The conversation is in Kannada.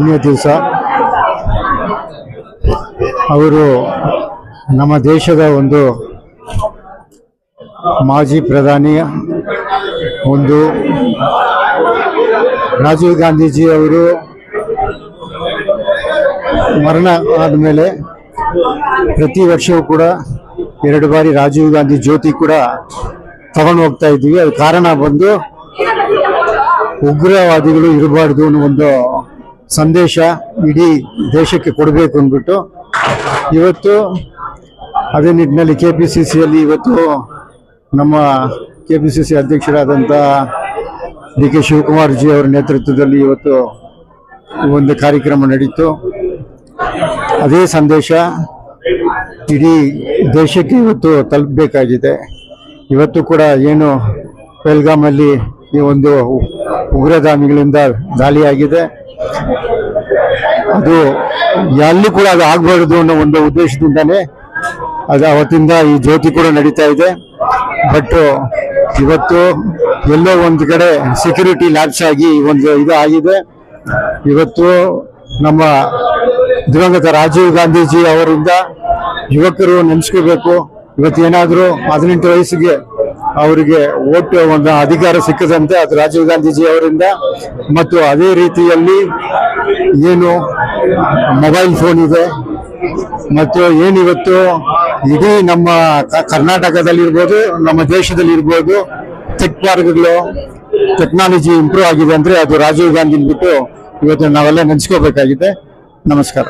ಪುಣ್ಯ ದಿವಸ ಅವರು ನಮ್ಮ ದೇಶದ ಒಂದು ಮಾಜಿ ಪ್ರಧಾನಿ, ಒಂದು ರಾಜೀವ್ ಗಾಂಧೀಜಿ ಅವರು ಮರಣ ಆದಮೇಲೆ ಪ್ರತಿ ವರ್ಷವೂ ಕೂಡ ಎರಡು ಬಾರಿ ರಾಜೀವ್ ಗಾಂಧಿ ಜ್ಯೋತಿ ಕೂಡ ತಗೊಂಡು ಹೋಗ್ತಾ ಇದ್ದೀವಿ ಅದು ಕಾರಣ ಬಂದು ಉಗ್ರವಾದಿಗಳು ಇರಬಾರ್ದು ಅನ್ನೋ ಒಂದು ಸಂದೇಶ ಇಡೀ ದೇಶಕ್ಕೆ ಕೊಡಬೇಕು ಅಂದ್ಬಿಟ್ಟು ಇವತ್ತು ಅದೇ ನಿಟ್ಟಿನಲ್ಲಿ ಕೆ ಪಿ ಸಿ ಸಿಯಲ್ಲಿ ಇವತ್ತು ನಮ್ಮ ಕೆ ಪಿ ಸಿ ಸಿ ಅಧ್ಯಕ್ಷರಾದಂಥ ಡಿ ಕೆ ಶಿವಕುಮಾರ್ ಜಿ ಅವರ ನೇತೃತ್ವದಲ್ಲಿ ಇವತ್ತು ಒಂದು ಕಾರ್ಯಕ್ರಮ ನಡೀತು. ಅದೇ ಸಂದೇಶ ಇಡೀ ದೇಶಕ್ಕೆ ಇವತ್ತು ತಲುಪಬೇಕಾಗಿದೆ. ಇವತ್ತು ಕೂಡ ಏನು ಪೆಲ್ಗಾಮಲ್ಲಿ ಈ ಒಂದು ಉಗ್ರಗಾಮಿಗಳಿಂದ ದಾಳಿಯಾಗಿದೆ. ಅದು ಎಲ್ಲಿ ಕೂಡ ಅದು ಆಗಬಾರ್ದು ಅನ್ನೋ ಒಂದು ಉದ್ದೇಶದಿಂದಲೇ ಅದು ಅವತ್ತಿಂದ ಈ ಜ್ಯೋತಿ ಕೂಡ ನಡೀತಾ ಇದೆ. ಬಟ್ ಇವತ್ತು ಎಲ್ಲೋ ಒಂದು ಕಡೆ ಸೆಕ್ಯೂರಿಟಿ ಲ್ಯಾಬ್ಸ್ ಆಗಿ ಒಂದು ಇದು ಆಗಿದೆ. ಇವತ್ತು ನಮ್ಮ ದಿವಂಗತ ರಾಜೀವ್ ಗಾಂಧೀಜಿ ಅವರಿಂದ ಯುವಕರು ನೆನೆಸ್ಕೋಬೇಕು. ಇವತ್ತು ಏನಾದರೂ ಹದಿನೆಂಟು ವಯಸ್ಸಿಗೆ ಅವರಿಗೆ ಓಟ್ ಒಂದು ಅಧಿಕಾರ ಸಿಕ್ಕದಂತೆ ಅದು ರಾಜೀವ್ ಗಾಂಧೀಜಿ ಅವರಿಂದ. ಮತ್ತು ಅದೇ ರೀತಿಯಲ್ಲಿ ಏನು ಮೊಬೈಲ್ ಫೋನ್ ಇದೆ. ಮತ್ತು ಏನಿವತ್ತು ಇಡೀ ನಮ್ಮ ಕರ್ನಾಟಕದಲ್ಲಿರ್ಬೋದು, ನಮ್ಮ ದೇಶದಲ್ಲಿರ್ಬೋದು ಟೆಕ್ ಪಾರ್ಕ್ಗಳು ಟೆಕ್ನಾಲಜಿ ಇಂಪ್ರೂವ್ ಆಗಿದೆ ಅಂದರೆ ಅದು ರಾಜೀವ್ ಗಾಂಧಿ ಬಿಟ್ಟು ಇವತ್ತು ನಾವೆಲ್ಲ ನೆನೆಸ್ಕೋಬೇಕಾಗಿದೆ. ನಮಸ್ಕಾರ.